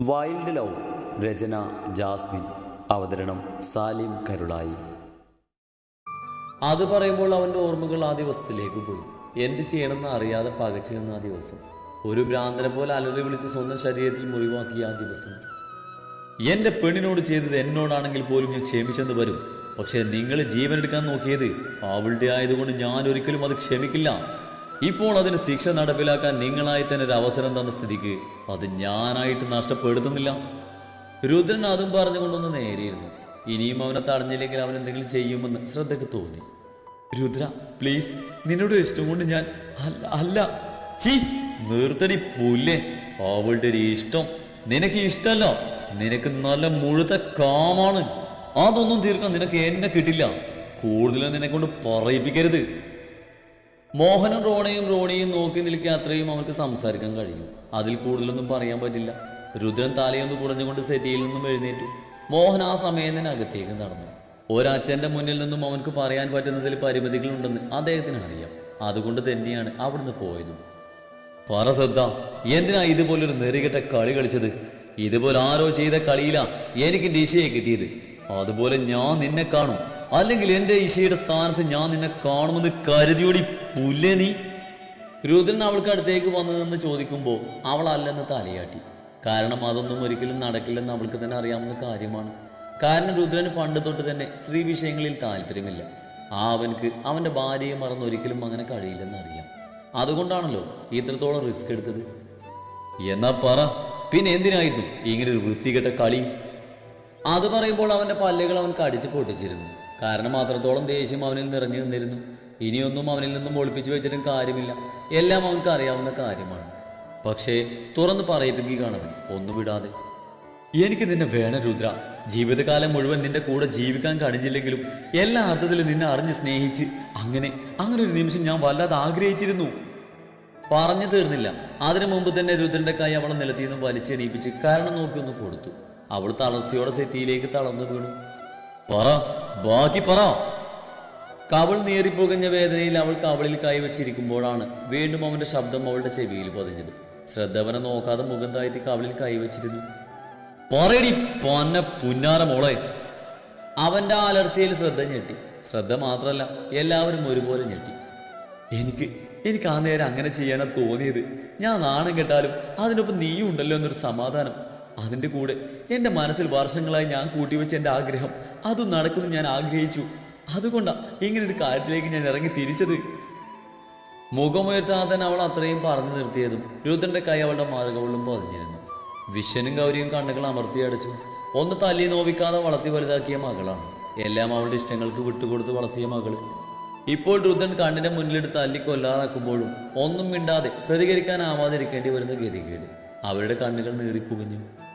Wild love രചന Jasmine അവതരണം സാലിം കരുളായി. അത് പറയുമ്പോൾ അവന്റെ ഓർമ്മകൾ ആ ദിവസത്തിലേക്ക് പോയി. എന്ത് ചെയ്യണമെന്ന് അറിയാതെ പകച്ചു നിന്ന ആ ദിവസം. ഒരു ഭ്രാന്തനെ പോലെ അലറി വിളിച്ച് സ്വന്തം ശരീരത്തിൽ മുറിവാക്കിയ ആ ദിവസം. എന്റെ പെണ്ണിനോട് ചെയ്തത് എന്നോടാണെങ്കിൽ പോലും ഞാൻ ക്ഷമിച്ചെന്ന് വരും. പക്ഷേ നിങ്ങൾ ജീവനെടുക്കാൻ നോക്കിയത് അവളുടെ ആയതുകൊണ്ട് ഞാൻ ഒരിക്കലും അത് ക്ഷമിക്കില്ല. ഇപ്പോൾ അതിന് ശിക്ഷ നടപ്പിലാക്കാൻ നിങ്ങളായി തന്നെ ഒരു അവസരം തന്ന സ്ഥിതിക്ക് അത് ഞാനായിട്ട് നഷ്ടപ്പെടുത്തുന്നില്ല. രുദ്രൻ അതും പറഞ്ഞുകൊണ്ടൊന്ന് നേരെയിരുന്നു. ഇനിയും അവനെ തടഞ്ഞില്ലെങ്കിൽ അവൻ എന്തെങ്കിലും ചെയ്യുമെന്ന് ശ്രദ്ധയ്ക്ക് തോന്നി. രുദ്ര പ്ലീസ് നിന്നോട് ഇഷ്ടം കൊണ്ട് ഞാൻ അല്ല അല്ല. ചീ നിർത്തടി പുല്ലേ. അവളുടെ ഒരു ഇഷ്ടം. നിനക്ക് ഇഷ്ടമല്ല? നിനക്ക് നല്ല മുഴുത്ത കാമാണ്. അതൊന്നും തീർക്കാൻ നിനക്ക് എന്നെ കിട്ടില്ല. കൂടുതലും നിന്നെ കൊണ്ട് പറയിപ്പിക്കരുത്. മോഹനും റോണയും റോണിയും നോക്കി നിൽക്കാൻ അത്രയും അവർക്ക് സംസാരിക്കാൻ കഴിയും. അതിൽ കൂടുതലൊന്നും പറയാൻ പറ്റില്ല. രുദ്രൻ തലയൊന്ന് കുടഞ്ഞുകൊണ്ട് സെറ്റിയിൽ നിന്നും എഴുന്നേറ്റു. മോഹൻ ആ സമയം തന്നെ അകത്തേക്ക് നടന്നു. ഒരച്ഛന്റെ മുന്നിൽ നിന്നും അവൻക്ക് പറയാൻ പറ്റുന്നതിൽ പരിമിതികളുണ്ടെന്ന് അദ്ദേഹത്തിന് അറിയാം. അതുകൊണ്ട് തന്നെയാണ് അവിടുന്ന് പോയതും. പറ ശ്രദ്ധ എന്തിനാ ഇതുപോലൊരു നെറികെട്ട കളി കളിച്ചത്? ഇതുപോലെ ആരോ ചെയ്ത കളിയിലാ എനിക്ക് ഈശയെ കിട്ടിയത്. അതുപോലെ ഞാൻ നിന്നെ കാണും. അല്ലെങ്കിൽ എന്റെ ഈശയുടെ സ്ഥാനത്ത് ഞാൻ നിന്നെ കാണുമെന്ന് കരുതിയോടി പുല്ലേ നീ? രുദ്രൻ അവൾക്ക് അടുത്തേക്ക് വന്നതെന്ന് ചോദിക്കുമ്പോൾ അവൾ അല്ലെന്ന് തലയാട്ടി. കാരണം അതൊന്നും ഒരിക്കലും നടക്കില്ലെന്ന് അവൾക്ക് തന്നെ അറിയാവുന്ന കാര്യമാണ്. കാരണം രുദ്രന് പണ്ട് തൊട്ട് തന്നെ സ്ത്രീ വിഷയങ്ങളിൽ താല്പര്യമില്ല. ആ അവൻക്ക് അവന്റെ ഭാര്യയെ മറന്ന് ഒരിക്കലും അങ്ങനെ കഴിയില്ലെന്ന് അറിയാം. അതുകൊണ്ടാണല്ലോ ഇത്രത്തോളം റിസ്ക് എടുത്തത്. എന്നാ പറ പിന്നെ എന്തിനായിരുന്നു ഇങ്ങനെ ഒരു വൃത്തികെട്ട കളി? അത് പറയുമ്പോൾ അവന്റെ പല്ലുകൾ അവൻ കടിച്ച് പൊട്ടിച്ചിരുന്നു. കാരണം അത്രത്തോളം ദേഷ്യം അവനിൽ നിറഞ്ഞു നിന്നിരുന്നു. ഇനിയൊന്നും അവനിൽ നിന്നും ഒളിപ്പിച്ചു വെച്ചിട്ടും കാര്യമില്ല. എല്ലാം അവൻക്ക് അറിയാവുന്ന കാര്യമാണ്. പക്ഷേ തുറന്ന് പറയിപ്പിക്കുകയാണ് അവൻ ഒന്നും വിടാതെ. എനിക്ക് നിന്നെ വേണം രുദ്ര. ജീവിതകാലം മുഴുവൻ നിന്റെ കൂടെ ജീവിക്കാൻ കഴിഞ്ഞില്ലെങ്കിലും എല്ലാ അർത്ഥത്തിലും നിന്നെ അറിഞ്ഞ് സ്നേഹിച്ച് അങ്ങനെ അങ്ങനെ ഒരു നിമിഷം ഞാൻ വല്ലാതെ ആഗ്രഹിച്ചിരുന്നു. പറഞ്ഞു തീർന്നില്ല. അതിനു മുമ്പ് തന്നെ രുദ്രന്റെ കൈ അവളെ നിലത്തിൽ നിന്ന് വലിച്ചെണീപ്പിച്ച് കാരണം നോക്കി ഒന്ന് കൊടുത്തു. അവൾ തളർച്ചയോടെ സെറ്റിയിലേക്ക് തളർന്നു വീണു. പറ ബാക്കി പറ. കവൾ നേറിപ്പുകഞ്ഞ വേദനയിൽ അവൾ കവളിൽ കൈവച്ചിരിക്കുമ്പോഴാണ് വീണ്ടും അവന്റെ ശബ്ദം അവളുടെ ചെവിയിൽ പതിഞ്ഞത്. ശ്രദ്ധവനെ നോക്കാതെ മുഖം താഴ്ത്തി കവളിൽ കൈവച്ചിരുന്നു. പറയടി പന്ന പുന്നാര മോളെ. അവന്റെ അലർച്ചയിൽ ശ്രദ്ധ ഞെട്ടി. ശ്രദ്ധ മാത്രമല്ല എല്ലാവരും ഒരുപോലെ ഞെട്ടി. എനിക്ക് എനിക്ക് ആ നേരം അങ്ങനെ ചെയ്യാനാ തോന്നിയത്. ഞാൻ നാണം കെട്ടാലും അതിനൊപ്പം നീയും ഉണ്ടല്ലോ എന്നൊരു സമാധാനം. അതിന്റെ കൂടെ എന്റെ മനസ്സിൽ വർഷങ്ങളായി ഞാൻ കൂട്ടിവെച്ച എന്റെ ആഗ്രഹം. അതും നടക്കുമെന്ന് ഞാൻ ആഗ്രഹിച്ചു. അതുകൊണ്ടാണ് ഇങ്ങനൊരു കാര്യത്തിലേക്ക് ഞാൻ ഇറങ്ങി തിരിച്ചത്. മുഖമുയർത്താതെ തന്നെ അവൾ അത്രയും പറഞ്ഞു നിർത്തിയതും രുദ്രന്റെ കൈ അവളുടെ മാർഗവളും പതിഞ്ഞിരുന്നു. വിശ്വനും ഗൗരിയും കണ്ണുകൾ അമർത്തി അടച്ചു. ഒന്ന് തല്ലി നോവിക്കാതെ വളർത്തി വലുതാക്കിയ മകളാണ്. എല്ലാം അവളുടെ ഇഷ്ടങ്ങൾക്ക് വിട്ടുകൊടുത്ത് വളർത്തിയ മകൾ. ഇപ്പോൾ രുദ്രൻ കണ്ണിന്റെ മുന്നിലെടുത്ത് തല്ലി കൊല്ലാറാക്കുമ്പോഴും ഒന്നും മിണ്ടാതെ പ്രതികരിക്കാനാവാതിരിക്കേണ്ടി വരുന്ന ഗതികേട്. അവരുടെ കണ്ണുകൾ നീറിപ്പുകഞ്ഞു.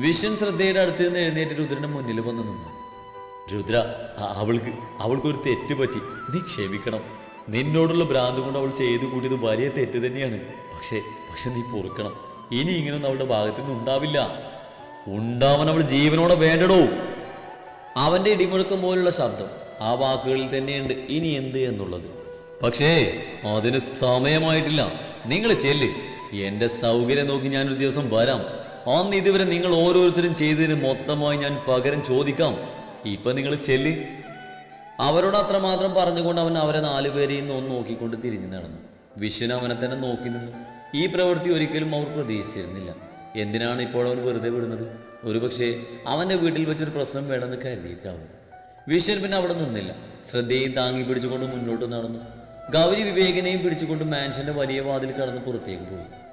വിഷൻ ശ്രദ്ധയുടെ അടുത്ത് നിന്ന് എഴുന്നേറ്റ് രുദ്രന്റെ മുന്നിൽ വന്നു നിന്നു. രുദ്ര അവൾക്ക് അവൾക്കൊരു തെറ്റ് പറ്റി. നീ ക്ഷമിക്കണം. നിന്നോടുള്ള ഭ്രാന്ത് കൊണ്ട് അവൾ ചെയ്തു കൂട്ടിയത് വലിയ തെറ്റ് തന്നെയാണ്. പക്ഷേ പക്ഷെ നീ പൊറുക്കണം. ഇനി ഇങ്ങനൊന്നും അവളുടെ ഭാഗത്തു നിന്ന് ഉണ്ടാവില്ല. ഉണ്ടാവാൻ അവൾ ജീവനോടെ വേണ്ടടോ. അവന്റെ ഇടിമുഴക്കം പോലുള്ള ശബ്ദം ആ വാക്കുകളിൽ തന്നെയുണ്ട്. ഇനി എന്ത് എന്നുള്ളത്? പക്ഷേ അതിന് സമയമായിട്ടില്ല. നിങ്ങൾ ചെല്ല്. എന്റെ സൗകര്യം നോക്കി ഞാനൊരു ദിവസം വരാം. അന്ന് ഇതുവരെ നിങ്ങൾ ഓരോരുത്തരും ചെയ്തതിന് മൊത്തമായി ഞാൻ പകരം ചോദിക്കാം. ഇപ്പൊ നിങ്ങൾ ചെല്ല്. അവരോട് അത്രമാത്രം പറഞ്ഞുകൊണ്ട് അവൻ അവരെ നാലുപേരെയും ഒന്ന് നോക്കിക്കൊണ്ട് തിരിഞ്ഞു നടന്നു. വിശ്വന അവനെ തന്നെ നോക്കി നിന്നു. ഈ പ്രവൃത്തി ഒരിക്കലും അവർ പ്രതീക്ഷിച്ചിരുന്നില്ല. എന്തിനാണ് ഇപ്പോൾ അവൻ വെറുതെ വിടുന്നത്? ഒരുപക്ഷെ അവന്റെ വീട്ടിൽ വെച്ചൊരു പ്രശ്നം വേണമെന്ന് കരുതിയിട്ടാവും വിശ്വൻ പിന്നെ അവിടെ നിന്നില്ല. ശ്രദ്ധയും താങ്ങി പിടിച്ചുകൊണ്ട് മുന്നോട്ട് നടന്നു. ഗൗരി വിവേകനെയും പിടിച്ചുകൊണ്ട് മാൻഷന്റെ വലിയ വാതിൽ കടന്ന് പുറത്തേക്ക് പോയി.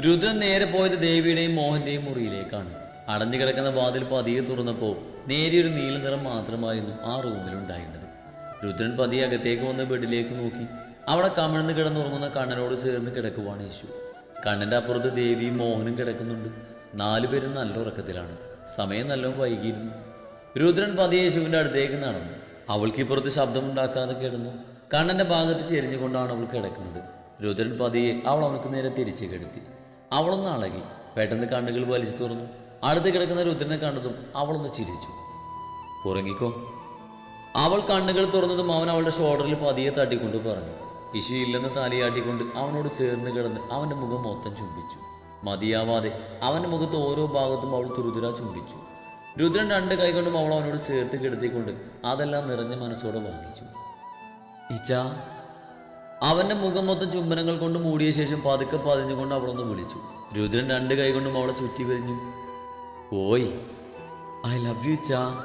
രുദ്രൻ നേരെ പോയത് ദേവിയുടെയും മോഹന്റെയും മുറിയിലേക്കാണ്. അടഞ്ഞു കിടക്കുന്ന വാതിൽ പതിയെ തുറന്നപ്പോൾ നേരിയൊരു നീല നിറം മാത്രമായിരുന്നു ആ റൂമിലുണ്ടായിരുന്നത്. രുദ്രൻ പതിയെ അകത്തേക്ക് വന്ന് ബെഡിലേക്ക് നോക്കി അവിടെ കമിഴ്ന്ന് കിടന്നുറങ്ങുന്ന കണ്ണനോട് ചേർന്ന് കിടക്കുവാണ് യേശു. കണ്ണന്റെ അപ്പുറത്ത് ദേവിയും മോഹനും കിടക്കുന്നുണ്ട്. നാലുപേരും നല്ല ഉറക്കത്തിലാണ് സമയം നല്ലോണം വൈകിയിരുന്നു. രുദ്രൻ പതിയെ യേശുവിന്റെ അടുത്തേക്ക് നടന്നു. അവൾക്കിപ്പുറത്ത് ശബ്ദമുണ്ടാക്കാതെ കിടന്നു. കണ്ണന്റെ ഭാഗത്ത് ചെരിഞ്ഞുകൊണ്ടാണ് അവൾ കിടക്കുന്നത്. രുദ്രൻ പതിയെ അവൾ അവൾക്ക് നേരെ തിരിച്ചു കിടത്തി. അവളൊന്ന് അളകി. പെട്ടെന്ന് കണ്ണുകൾ വലിച്ചു തുറന്നു. അടുത്ത് കിടക്കുന്ന രുദ്രനെ കണ്ടതും അവളൊന്ന് ചിരിച്ചു. ഉറങ്ങിക്കോ. അവൾ കണ്ണുകൾ തുറന്നതും അവൻ അവളുടെ ഷോൾഡറിൽ പതിയെ തട്ടിക്കൊണ്ട് പറഞ്ഞു. ഇശു ഇല്ലെന്ന് തലയാട്ടിക്കൊണ്ട് അവനോട് ചേർന്ന് കിടന്ന് അവന്റെ മുഖം മൊത്തം ചുംബിച്ചു. മതിയാവാതെ അവന്റെ മുഖത്ത് ഓരോ ഭാഗത്തും അവൾ തുരുതുര ചുംബിച്ചു. രുദ്രൻ രണ്ട് കൈകൊണ്ടും അവൾ അവനോട് ചേർത്ത് കിടത്തിക്കൊണ്ട് അതെല്ലാം നിറഞ്ഞ മനസ്സോടെ വാങ്ങിച്ചു ഇച്ചാ അവന്റെ മുഖം മൊത്തം ചുംബനങ്ങൾ കൊണ്ട് മൂടിയ ശേഷം പതുക്കെ പതിഞ്ഞുകൊണ്ട് അവളൊന്ന് വിളിച്ചു. രുദ്രൻ രണ്ട് കൈ കൊണ്ടും അവളെ ചുറ്റി വരിഞ്ഞു. ഓയ് ഐ ലവ് യു ചാ.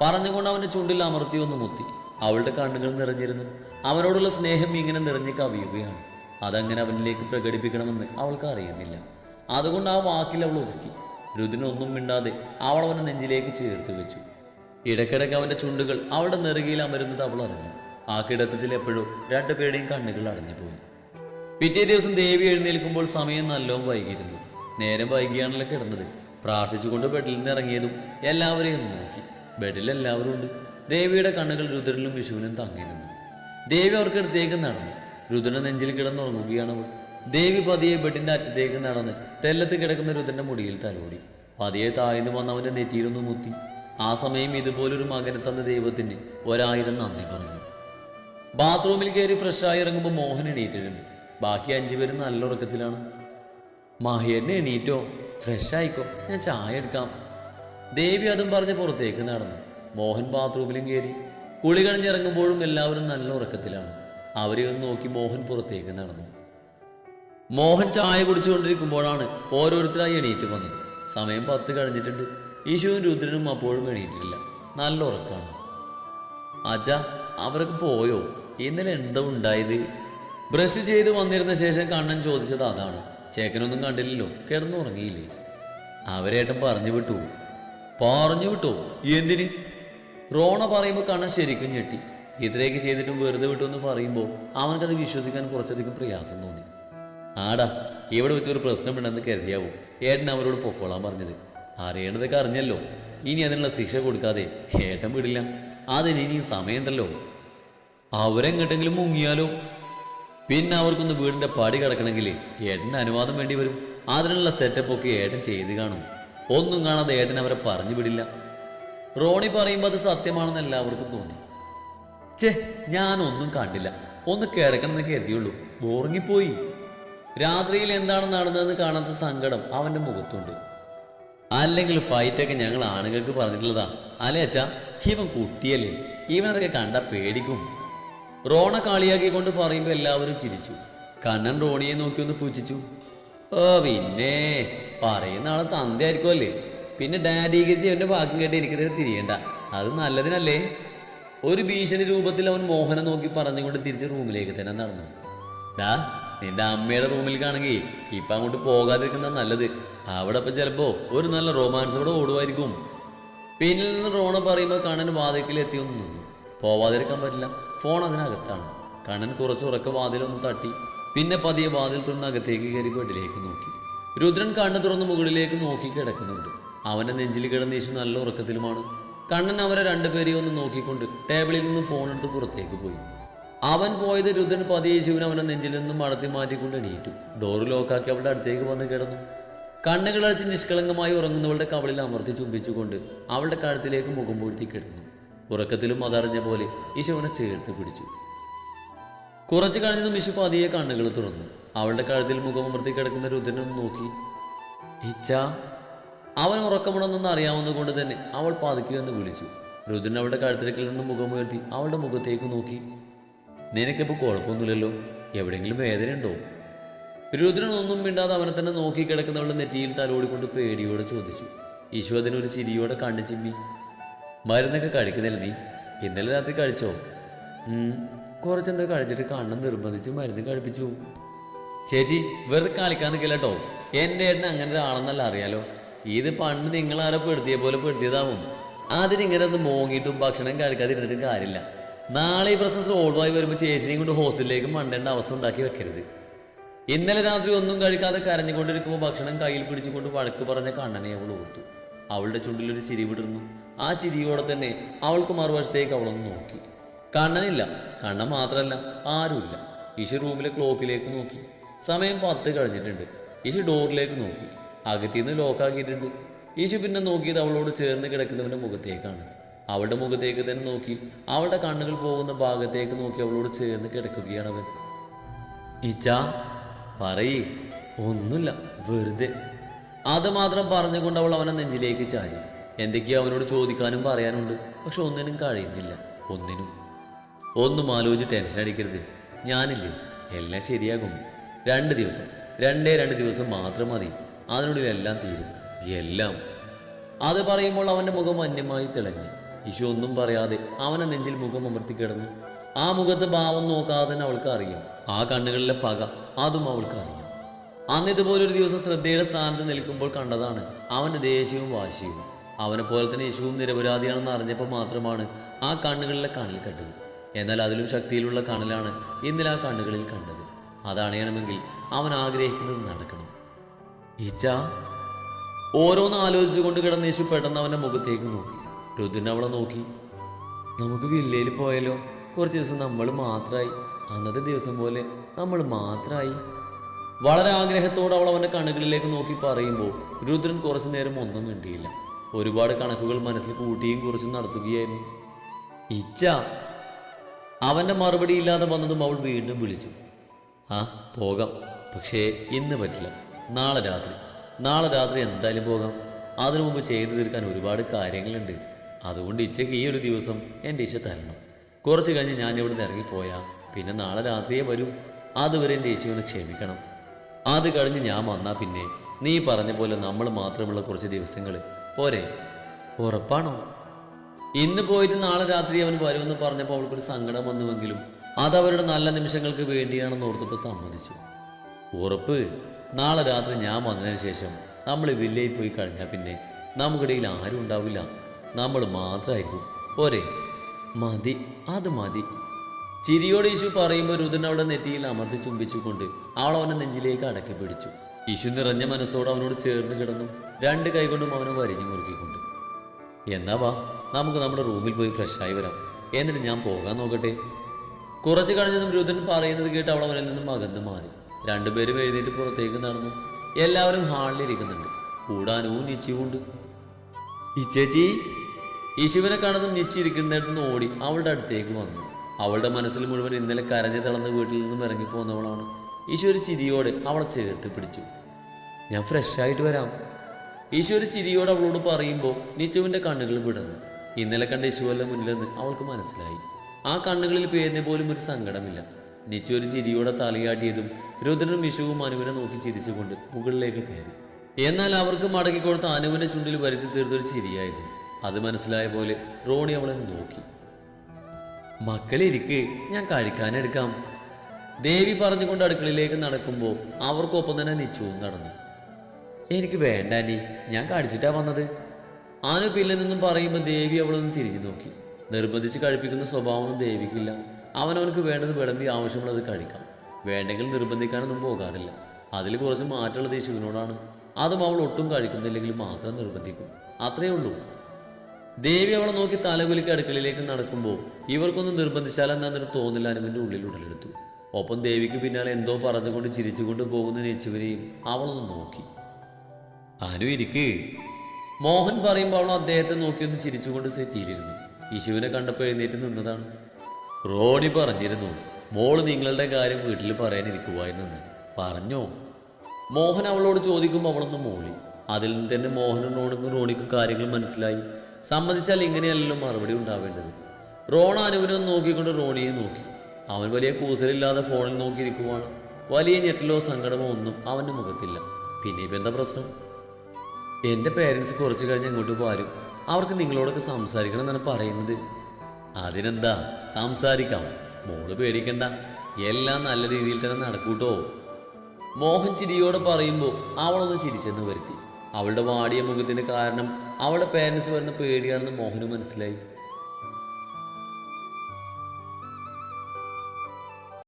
പറഞ്ഞുകൊണ്ട് അവന്റെ ചുണ്ടിൽ അമർത്തി ഒന്ന് മുത്തി. അവളുടെ കണ്ണുകൾ നിറഞ്ഞിരുന്നു. അവനോടുള്ള സ്നേഹം ഇങ്ങനെ നിറഞ്ഞ് കവിയുകയാണ്. അതങ്ങനെ അവനിലേക്ക് പ്രകടിപ്പിക്കണമെന്ന് അവൾക്ക് അറിയുന്നില്ല. അതുകൊണ്ട് ആ വാക്കിൽ അവൾ ഒതുക്കി. രുദ്രനൊന്നും മിണ്ടാതെ അവൾ അവനെ നെഞ്ചിലേക്ക് ചേർത്ത് വെച്ചു. ഇടയ്ക്കിടയ്ക്ക് അവന്റെ ചുണ്ടുകൾ അവളുടെ നെറുകയിൽ അമരുന്നത് അവൾ അറിഞ്ഞു. ആ കിടത്തത്തിൽ എപ്പോഴും രണ്ടുപേരുടെയും കണ്ണുകൾ അടഞ്ഞുപോയി. പിറ്റേ ദിവസം ദേവി എഴുന്നേൽക്കുമ്പോൾ സമയം നല്ലോണം വൈകിയിരുന്നു. നേരം വൈകിയാണല്ലോ കിടന്നത്. പ്രാർത്ഥിച്ചുകൊണ്ട് ബെഡിൽ നിന്ന് ഇറങ്ങിയതും എല്ലാവരെയും നോക്കി. ബെഡിൽ എല്ലാവരും ഉണ്ട്. ദേവിയുടെ കണ്ണുകൾ രുദ്രനിലും വിഷുവിനും തങ്ങി നിന്നു. ദേവി അവർക്കടുത്തേക്ക് നടന്നു. രുദ്രൻ നെഞ്ചിൽ കിടന്നുറങ്ങുകയാണ് അവൾ. ദേവി പതിയെ ബെഡിന്റെ അറ്റത്തേക്ക് നടന്ന് തെല്ലത്ത് കിടക്കുന്ന രുദ്രന്റെ മുടിയിൽ തലോടി. പതിയെ താഴ്ന്നു വന്ന് അവന്റെ നെറ്റിയിലൊന്ന് മുത്തി. ആ സമയം ഇതുപോലൊരു മകനെ തന്ന ദൈവത്തിന് ഒരായിരം നന്ദി പറഞ്ഞു. ബാത്റൂമിൽ കയറി ഫ്രഷായി ഇറങ്ങുമ്പോൾ മോഹൻ എണീറ്റിട്ടുണ്ട്. ബാക്കി അഞ്ചുപേരും നല്ല ഉറക്കത്തിലാണ്. മാഹിയറിനെ എണീറ്റോ? ഫ്രഷ് ആയിക്കോ ഞാൻ ചായ എടുക്കാം. ദേവി അതും പറഞ്ഞ് പുറത്തേക്ക് നടന്നു. മോഹൻ ബാത്റൂമിലും കയറി. കുളി കണിഞ്ഞിറങ്ങുമ്പോഴും എല്ലാവരും നല്ല ഉറക്കത്തിലാണ്. അവരെ ഒന്ന് നോക്കി മോഹൻ പുറത്തേക്ക് നടന്നു. മോഹൻ ചായ കുടിച്ചുകൊണ്ടിരിക്കുമ്പോഴാണ് ഓരോരുത്തരായി എണീറ്റ് വന്നത്. സമയം പത്ത് കഴിഞ്ഞിട്ടുണ്ട്. ഈശുവും രുദ്രനും അപ്പോഴും എണീറ്റിട്ടില്ല. നല്ല ഉറക്കാണ്. അജ അവരൊക്കെ പോയോ? ഇന്നലെ എന്തോ ഉണ്ടായത്? ബ്രഷ് ചെയ്ത് വന്നിരുന്ന ശേഷം കണ്ണൻ ചോദിച്ചത് അതാണ്. ചേക്കനൊന്നും കണ്ടില്ലല്ലോ. കിടന്നുറങ്ങിയില്ലേ അവരേട്ടൻ പറഞ്ഞു വിട്ടു. പറഞ്ഞു വിട്ടോ. എന്തിന്? റോണ പറയുമ്പോൾ കണ്ണൻ ശരിക്കും ഞെട്ടി. ഇത്രയൊക്കെ ചെയ്തിട്ടും വെറുതെ വിട്ടു എന്ന് പറയുമ്പോൾ അവനക്കത് വിശ്വസിക്കാൻ കുറച്ചധികം പ്രയാസം തോന്നി. ആടാ ഇവിടെ വെച്ചൊരു പ്രശ്നമുണ്ടെന്ന് കരുതിയാവും? ഏട്ടൻ അവരോട് പൊക്കോളാൻ പറഞ്ഞത്. അറിയേണ്ടതൊക്കെ അറിഞ്ഞല്ലോ. ഇനി അതിനുള്ള ശിക്ഷ കൊടുക്കാതെ ഏട്ടൻ വിടില്ല. അതിന് ഇനിയും സമയമുണ്ടല്ലോ. അവരെങ്ങോട്ടെങ്കിലും മുങ്ങിയാലോ? പിന്നെ അവർക്കൊന്ന് വീടിന്റെ പടി കിടക്കണമെങ്കിൽ ഏട്ടന് അനുവാദം വേണ്ടി വരും. അതിനുള്ള സെറ്റപ്പ് ഒക്കെ ഏട്ടൻ ചെയ്ത് കാണും. ഒന്നും കാണാതെ ഏട്ടൻ അവരെ പറഞ്ഞു വിടില്ല. റോണി പറയുമ്പോൾ അത് സത്യമാണെന്ന് എല്ലാവർക്കും തോന്നി. ചേ ഞാനൊന്നും കണ്ടില്ല. ഒന്ന് കിടക്കണമെന്ന് കരുതിയുള്ളൂ. ഉറങ്ങിപ്പോയി. രാത്രിയിൽ എന്താണ് നടന്നതെന്ന് കാണാത്ത സങ്കടം അവന്റെ മുഖത്തുണ്ട്. അല്ലെങ്കിൽ ഫൈറ്റൊക്കെ ഞങ്ങൾ ആണുങ്ങൾക്ക് പറഞ്ഞിട്ടുള്ളതാ. അല്ലേ അച്ഛാ? ഇവൻ കുട്ടിയല്ലേ. ഇവനതൊക്കെ കണ്ട പേടിക്കും. റോണ കളിയാക്കിക്കൊണ്ട് പറയുമ്പോൾ എല്ലാവരും ചിരിച്ചു. കണ്ണൻ റോണിയെ നോക്കി ഒന്ന് പൂജിച്ചു. ഓ പിന്നെ പറയുന്ന ആളെ തന്തയായിരിക്കുമല്ലേ പിന്നെ ഡാഡിഗിരിച്ച് എന്റെ വാക്കും കേട്ട് എനിക്കിതിനെ തിരിയണ്ട. അത് നല്ലതിനല്ലേ? ഒരു ഭീഷണി രൂപത്തിൽ അവൻ മോഹനെ നോക്കി പറഞ്ഞുകൊണ്ട് തിരിച്ച് റൂമിലേക്ക് തന്നെ നടന്നു. ഡാ നിന്റെ അമ്മയുടെ റൂമിൽ കാണെങ്കിൽ ഇപ്പൊ അങ്ങോട്ട് പോകാതിരിക്കുന്ന നല്ലത്. അവിടെ ഇപ്പൊ ചിലപ്പോ ഒരു നല്ല റൊമാൻസ് ഇവിടെ ഓടുമായിരിക്കും. പിന്നിൽ നിന്ന് റോണ പറയുമ്പോൾ കണ്ണൻ വാതിൽക്കൽ എത്തി ഒന്ന് നിന്നു. പോവാതിരിക്കാൻ പറ്റില്ല. ഫോൺ അതിനകത്താണ്. കണ്ണൻ കുറച്ചുറക്ക വാതിലൊന്ന് തട്ടി പിന്നെ പതിയെ വാതിൽ തുറന്ന് അകത്തേക്ക് കയറി ബെഡിലേക്ക് നോക്കി. രുദ്രൻ കണ്ണ് തുറന്ന് മുകളിലേക്ക് നോക്കി കിടക്കുന്നുണ്ട്. അവന്റെ നെഞ്ചിൽ കിടന്ന യേശു നല്ല ഉറക്കത്തിലുമാണ്. കണ്ണൻ അവരെ രണ്ടുപേരെയും ഒന്ന് നോക്കിക്കൊണ്ട് ടേബിളിൽ നിന്ന് ഫോൺ എടുത്ത് പുറത്തേക്ക് പോയി. അവൻ പോയത് രുദ്രൻ പതിയെ ശിവൻ അവനെ നെഞ്ചിൽ നിന്നും മടത്തി മാറ്റിക്കൊണ്ട് എണീറ്റു. ഡോറ് ലോക്കാക്കി അവളുടെ അടുത്തേക്ക് വന്ന് കിടന്നു. കണ്ണുകൾ അടച്ച് നിഷ്കളങ്കമായി ഉറങ്ങുന്നവളുടെ കവളിൽ അമർത്തി ചുംബിച്ചുകൊണ്ട് അവളുടെ കഴുത്തിലേക്ക് മുഖം പൂഴ്ത്തി കിടന്നു. ഉറക്കത്തിലും അതറിഞ്ഞ പോലെ ഈശോനെ ചേർത്ത് പിടിച്ചു. കുറച്ചു കഴിഞ്ഞതും വിശു പതിയെ കണ്ണുകൾ തുറന്നു. അവളുടെ കഴുത്തിൽ മുഖം അമർത്തി കിടക്കുന്ന രുദ്രനൊന്ന് നോക്കി. ഇച്ച അവൻ ഉറക്കമുണ്ടെന്ന് അറിയാവുന്നതുകൊണ്ട് തന്നെ അവൾ പതുക്കി എന്ന് വിളിച്ചു. രുദ്രൻ അവളുടെ കഴുത്തിലേക്കിൽ നിന്ന് മുഖമുയർത്തി അവളുടെ മുഖത്തേക്ക് നോക്കി. നിനക്കിപ്പോൾ കുഴപ്പമൊന്നുമില്ലല്ലോ? എവിടെയെങ്കിലും വേദനയുണ്ടോ? രുദ്രൻ ഒന്നും മിണ്ടാതെ അവനെ തന്നെ നോക്കി കിടക്കുന്നവളുടെ നെറ്റിയിൽ തലോടിക്കൊണ്ട് പേടിയോടെ ചോദിച്ചു. ഈശോ അതിനൊരു ചിരിയോടെ കണ്ണു ചിമ്മി. മരുന്നൊക്കെ കഴിക്കുന്നില്ല നീ. ഇന്നലെ രാത്രി കഴിച്ചോ? കുറച്ചെന്തോ കഴിച്ചിട്ട് കണ്ണം നിർബന്ധിച്ച് മരുന്ന് കഴിപ്പിച്ചു. ചേച്ചി വെറുതെ കളിക്കാൻ നിൽക്കില്ല കേട്ടോ എന്റെ ഏട്ടൻ അങ്ങനെ ഒരാളെന്നല്ല അറിയാലോ. ഇത് പണ്ട് നിങ്ങൾ ആരെ പെടുത്തിയ പോലെ പെടുത്തിയതാവും. അതിനിങ്ങനെ ഒന്ന് മോങ്ങിയിട്ടും ഭക്ഷണം കഴിക്കാതിരുന്നിട്ടും കാര്യമില്ല. നാളെ ഈ പ്രശ്നം സോൾവ് ആയി വരുമ്പോൾ ചേച്ചിനെയും കൊണ്ട് ഹോസ്പിറ്റലിലേക്ക് മണ്ടേണ്ട അവസ്ഥ ഉണ്ടാക്കി വെക്കരുത്. ഇന്നലെ രാത്രി ഒന്നും കഴിക്കാതെ കരഞ്ഞുകൊണ്ടിരിക്കുമ്പോൾ ഭക്ഷണം കയ്യിൽ പിടിച്ചുകൊണ്ട് വഴക്ക് പറഞ്ഞ കണ്ണനെ അവൾ ഓർത്തു. അവളുടെ ചുണ്ടിലൊരു ചിരി വിടർന്നു. ആ ചിരിയോടെ തന്നെ അവൾക്ക് മറുവശത്തേക്ക് അവളൊന്ന് നോക്കി. കണ്ണനില്ല. കണ്ണൻ മാത്രമല്ല ആരുമില്ല. ഇഷി റൂമിലെ ക്ലോക്കിലേക്ക് നോക്കി. സമയം പത്ത് കഴിഞ്ഞിട്ടുണ്ട്. ഇഷി ഡോറിലേക്ക് നോക്കി. അകത്തിന്ന് ലോക്കാക്കിയിട്ടുണ്ട്. ഈശു പിന്നെ നോക്കിയത് അവളോട് ചേർന്ന് കിടക്കുന്നവന്റെ മുഖത്തേക്കാണ്. അവളുടെ മുഖത്തേക്ക് തന്നെ നോക്കി. അവളുടെ കണ്ണുകൾ പോകുന്ന ഭാഗത്തേക്ക് നോക്കി അവളോട് ചേർന്ന് കിടക്കുകയാണ് അവൻ. ഇച്ചാ പറയ്. ഒന്നുമില്ല. വെറുതെ. അത് മാത്രം പറഞ്ഞുകൊണ്ട് അവൾ അവനെ നെഞ്ചിലേക്ക് ചാരി. എന്തൊക്കെയോ അവനോട് ചോദിക്കാനും പറയാനുണ്ട്? പക്ഷെ ഒന്നിനും കഴിയുന്നില്ല. ഒന്നിനും. ഒന്നും ആലോചിച്ച് ടെൻഷൻ അടിക്കരുത്. ഞാനില്ലേ? എല്ലാം ശരിയാകും. രണ്ട് ദിവസം. രണ്ടേ രണ്ട് ദിവസം മാത്രം മതി. അതിനുള്ളിൽ എല്ലാം തീരും. എല്ലാം. അത് പറയുമ്പോൾ അവന്റെ മുഖം അന്യമായി തിളങ്ങി. ഈശോ ഒന്നും പറയാതെ അവനെ നെഞ്ചിൽ മുഖം അമർത്തി കിടന്നു. ആ മുഖത്ത് ഭാവം നോക്കാതെ തന്നെ അവൾക്ക് അറിയാം. ആ കണ്ണുകളിലെ പക അതും അവൾക്ക് അറിയാം. അന്ന് ഇതുപോലെ ഒരു ദിവസം ശ്രദ്ധയുടെ സ്ഥാനത്ത് നിൽക്കുമ്പോൾ കണ്ടതാണ്. അവന്റെ ദേഷ്യവും വാശിയും. അവനെ പോലെ തന്നെ യേശുവും നിരപരാധിയാണെന്ന് അറിഞ്ഞപ്പോൾ മാത്രമാണ് ആ കണ്ണുകളിലെ കാണൽ കണ്ടത്. എന്നാൽ അതിലും ശക്തിയിലുള്ള കണലാണ് ഇന്നലെ ആ കണ്ണുകളിൽ കണ്ടത്. അതണയണമെങ്കിൽ അവൻ ആഗ്രഹിക്കുന്നത് നടക്കണം. ഈച്ച ഓരോന്ന് ആലോചിച്ചുകൊണ്ട് കിടന്ന യേശു പെട്ടെന്ന് അവന്റെ മുഖത്തേക്ക് നോക്കി. രുദ്രൻ അവളെ നോക്കി. നമുക്ക് വില്ലയിൽ പോയാലോ? കുറച്ച് ദിവസം നമ്മൾ മാത്രമായി. അന്നത്തെ ദിവസം പോലെ നമ്മൾ മാത്രമായി. വളരെ ആഗ്രഹത്തോടെ അവൾ അവന്റെ കണ്ണുകളിലേക്ക് നോക്കി പറയുമ്പോൾ രുദ്രൻ കുറച്ചു നേരം ഒന്നും മിണ്ടിയില്ല. ഒരുപാട് കണക്കുകൾ മനസ്സിൽ കൂട്ടിയും കുറിച്ചും നടത്തുകയായിരുന്നു. ഇച്ച അവന്റെ മറുപടി ഇല്ലാതെ വന്നതും അവൾ വീണ്ടും വിളിച്ചു. ആ പോകാം. പക്ഷേ ഇന്ന് പറ്റില്ല. നാളെ രാത്രി. നാളെ രാത്രി എന്തായാലും പോകാം. അതിനു മുമ്പ് ചെയ്തു തീർക്കാൻ ഒരുപാട് കാര്യങ്ങളുണ്ട്. അതുകൊണ്ട് ഇച്ചയ്ക്ക് ഈ ഒരു ദിവസം എന്റെ ഇശ തരണം. കുറച്ച് കഴിഞ്ഞ് ഞാൻ ഇവിടെ നിന്ന് ഇറങ്ങിപ്പോയാൽ പിന്നെ നാളെ രാത്രിയേ വരൂ. അതുവരെ എന്റെ ഈശോ ഒന്ന് ക്ഷമിക്കണം. അത് കഴിഞ്ഞ് ഞാൻ വന്നാൽ പിന്നെ നീ പറഞ്ഞ പോലെ നമ്മൾ മാത്രമുള്ള കുറച്ച് ദിവസങ്ങൾ പോരെ. ഉറപ്പാണോ? ഇന്ന് പോയിട്ട് നാളെ രാത്രി അവൻ വരുമെന്ന് പറഞ്ഞപ്പോൾ അവൾക്കൊരു സങ്കടം വന്നുവെങ്കിലും അത് അവരുടെ നല്ല നിമിഷങ്ങൾക്ക് വേണ്ടിയാണെന്ന് ഓർത്തപ്പോൾ സമ്മതിച്ചു. ഉറപ്പ്. നാളെ രാത്രി ഞാൻ വന്നതിന് ശേഷം നമ്മൾ വില്ലയിൽ പോയി കഴിഞ്ഞാൽ പിന്നെ നമുക്കിടയിൽ ആരും ഉണ്ടാവില്ല. നമ്മൾ മാത്രമായിരിക്കും. പോരെ. മതി. അത് മതി. ചിരിയോടെ ഇഷു പറയുമ്പോൾ രുദ്രൻ അവിടെ നെറ്റിയിൽ അമർത്തി ചുംബിച്ചുകൊണ്ട് അവൾ അവനെ നെഞ്ചിലേക്ക് അടക്കി പിടിച്ചു. ഇഷു നിറഞ്ഞ മനസ്സോടെ അവനോട് ചേർന്ന് കിടന്നു. രണ്ട് കൈകൊണ്ടും അവനെ വരിഞ്ഞു മുറുക്കിക്കൊണ്ട്. എന്നാ വാ നമുക്ക് നമ്മുടെ റൂമിൽ പോയി ഫ്രഷായി വരാം. എന്നിട്ട് ഞാൻ പോകാൻ നോക്കട്ടെ. കുറച്ച് കഴിഞ്ഞതും രുദൻ പറയുന്നത് കേട്ട് അവൾ അവനിൽ നിന്നും അകന്നു മാറി. രണ്ടുപേരും എഴുന്നേറ്റ് പുറത്തേക്ക് നടന്നു. എല്ലാവരും ഹാളിലിരിക്കുന്നുണ്ട് കൂടാനവും ഈ ഇച്ചേച്ചി യശുവിനെ കാണുന്നതും നിശ്ചി ഇരിക്കുന്നിടത്തുനിന്ന് ഓടി അവളുടെ അടുത്തേക്ക് വന്നു. അവളുടെ മനസ്സിൽ മുഴുവൻ ഇന്നലെ കരഞ്ഞു തളർന്ന് വീട്ടിൽ നിന്നും ഇറങ്ങിപ്പോന്നവളാണ്. യശു ഒരു ചിരിയോടെ അവളെ ചേർത്ത് പിടിച്ചു. ഞാൻ ഫ്രഷായിട്ട് വരാം. ഈശോ ഒരു ചിരിയോട് അവളോട് പറയുമ്പോൾ നിച്ചുവിന്റെ കണ്ണുകൾ വിടന്നു ഇന്നലെ കണ്ട യേശുവല്ല മുന്നിലെന്ന് അവൾക്ക് മനസ്സിലായി. ആ കണ്ണുകളിൽ പേരിന് പോലും ഒരു സങ്കടമില്ല. നിച്ചു ഒരു ചിരിയോടെ തലയാട്ടിയതും രുദ്രനും വിഷുവും അനുവിനെ നോക്കി ചിരിച്ചുകൊണ്ട് മുകളിലേക്ക് കയറി. എന്നാൽ അവർക്ക് മടക്കി കൊടുത്ത അനുവിനെ ചുണ്ടിൽ വരുത്തി തീർത്തൊരു ചിരിയായിരുന്നു. അത് മനസ്സിലായ പോലെ റോണി അവളെ നോക്കി. മക്കളിരിക്ക് ഞാൻ കഴിക്കാനെടുക്കാം. ദേവി പറഞ്ഞുകൊണ്ട് അടുക്കളയിലേക്ക് നടക്കുമ്പോൾ അവർക്കൊപ്പം തന്നെ നിച്ചുവും നടന്നു. എനിക്ക് വേണ്ട ആന്റി ഞാൻ കടിച്ചിട്ടാ വന്നത്. ആനു പിന്നിൽ നിന്നും പറയുമ്പോൾ ദേവി അവളൊന്ന് തിരിഞ്ഞു നോക്കി. നിർബന്ധിച്ച് കഴിപ്പിക്കുന്ന സ്വഭാവമൊന്നും ദേവിക്കില്ല. അവനവനക്ക് വേണ്ടത് വിളമ്പി ആവശ്യമുള്ളത് കഴിക്കാം. വേണ്ടെങ്കിൽ നിർബന്ധിക്കാനൊന്നും പോകാറില്ല. അതിൽ കുറച്ച് മാറ്റമുള്ളത് ശിവനോടാണ്. അതും അവൾ ഒട്ടും കഴിക്കുന്നില്ലെങ്കിൽ മാത്രം നിർബന്ധിക്കും. അത്രയേ ഉള്ളൂ. ദേവി അവളെ നോക്കി തലകുലിക്ക് അടുക്കളയിലേക്ക് നടക്കുമ്പോൾ ഇവർക്കൊന്നും നിർബന്ധിച്ചാലെന്നൊരു തോന്നില്ല അനുവിന്റെ ഉള്ളിൽ ഉടലെടുത്തു. ഒപ്പം ദേവിക്ക് പിന്നാലെ എന്തോ പറഞ്ഞുകൊണ്ട് ചിരിച്ചുകൊണ്ട് പോകുന്ന നെച്ചുവിനെയും അവളൊന്ന് നോക്കി. അനു ഇരിക്ക് മോഹൻ പറയുമ്പോൾ അവൾ അദ്ദേഹത്തെ നോക്കിയൊന്ന് ചിരിച്ചുകൊണ്ട് സെറ്റിയിലിരുന്നു യശുവിനെ കണ്ടപ്പോൾ എഴുന്നേറ്റ് നിന്നതാണ്. റോണി പറഞ്ഞിരുന്നു മോൾ നിങ്ങളുടെ കാര്യം വീട്ടിൽ പറയാനിരിക്കുവായിരുന്നെന്ന് നിന്ന് പറഞ്ഞോ? മോഹൻ അവളോട് ചോദിക്കുമ്പോൾ അവളൊന്ന് മോളി. അതിൽ നിന്ന് തന്നെ മോഹനും റോണിക്കും റോണിക്കും കാര്യങ്ങൾ മനസ്സിലായി. സമ്മതിച്ചാൽ ഇങ്ങനെയല്ലല്ലോ മറുപടി ഉണ്ടാവേണ്ടത്. റോണ അനുവിനെ നോക്കിക്കൊണ്ട് റോണിയെ നോക്കി. അവൻ വലിയ കൂസലില്ലാതെ ഫോണിൽ നോക്കിയിരിക്കുവാണ്. വലിയ ഞെട്ടലോ സങ്കടമോ ഒന്നും അവന്റെ മുഖത്തില്ല. പിന്നെ ഇപ്പം എന്താ പ്രശ്നം? എന്റെ പേരൻസ് കുറച്ച് കഴിഞ്ഞ് അങ്ങോട്ട് പോരും അവർക്ക് നിങ്ങളോടൊക്കെ സംസാരിക്കണം എന്നാണ് പറയുന്നത്. അതിനെന്താ? സംസാരിക്കാം. മോൾ പേടിക്കണ്ട. എല്ലാം നല്ല രീതിയിൽ തന്നെ നടക്കൂട്ടോ. മോഹൻ ചിരിയോടെ പറയുമ്പോൾ അവളൊന്ന് ചിരിച്ചെന്ന് വരുത്തി. അവളുടെ വാടിയ മുഖത്തിന്റെ കാരണം അവളുടെ പേരൻസ് വരുന്ന പേടിയാണെന്ന് മോഹന് മനസ്സിലായി.